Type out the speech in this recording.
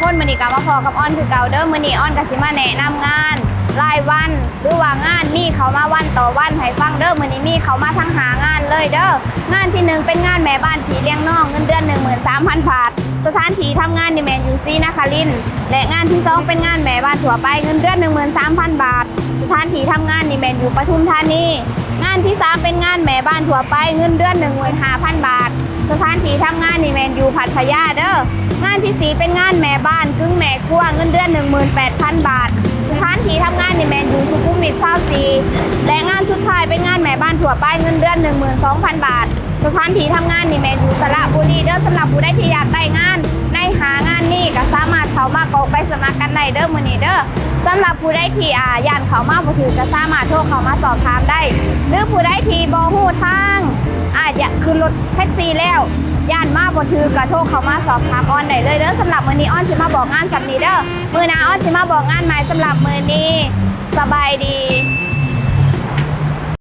คนมือนี้ก็มาพอกับออนคือเก่าเด้อมื้อนี้ออนกสิมาแนะนำงานรายวันหรือว่างานมีเขามาวันต่อวันให้ฟังเด้อมือนี้มีเขามาทั้งหางานเลยเด้องานที่หนึ่งเป็นงานแม่บ้านผีเลี้ยงน้องเงินเดือน 13,000บาทสถานที่ทำงานนี่แมนยูซีนาคารินและงานที่สองเป็นงานแม่บ้านทั่วไปเงินเดือน 13,000 บาท สถานที่ทำงานนี่แมนอยู่ปทุมธานีงานที่สามเป็นงานแม่บ้านทั่วไปเงินเดือน 15,000 บาท สถานที่ทำงานนี่แมนอยู่พัทยาเด้องาน สีเป็นงานแม่บ้านกึ่งแม่ครัวเงินเดือน 18,000 บาท สถานที่ทำงานนี่แมนยูสุขุมวิท24และงานสุดท้ายเป็นงานแม่บ้านทั่วไปเงินเดือน 12,000 บาท สถานที่ทำงานนี่แมนยูสระบุรีเด้อสำหรับผู้ได้ที่อยากได้งานในหางานนี่ก็สามารถเข้ามากรอกใบสมัครกันได้เด้อมือนี้เด้อสำหรับผู้ได้ที่อ่าย่านเขามาบ่ถือก็สามารถโทรเข้ามาสอบถามได้ หรือผู้ได้ที่บ่ฮู้ทางอาจจะขึ้นรถแท็กซี่แล้ว ย่านมาบ่ถือกระโทกเขามาสอบถามออนได้เลยเด้อสำหรับมื้อนี้ออนสิมาบอกงานสำนี้เด้อมื้อหน้าออนสิมาบอกงานใหม่สำหรับมื้อนี้สบายดี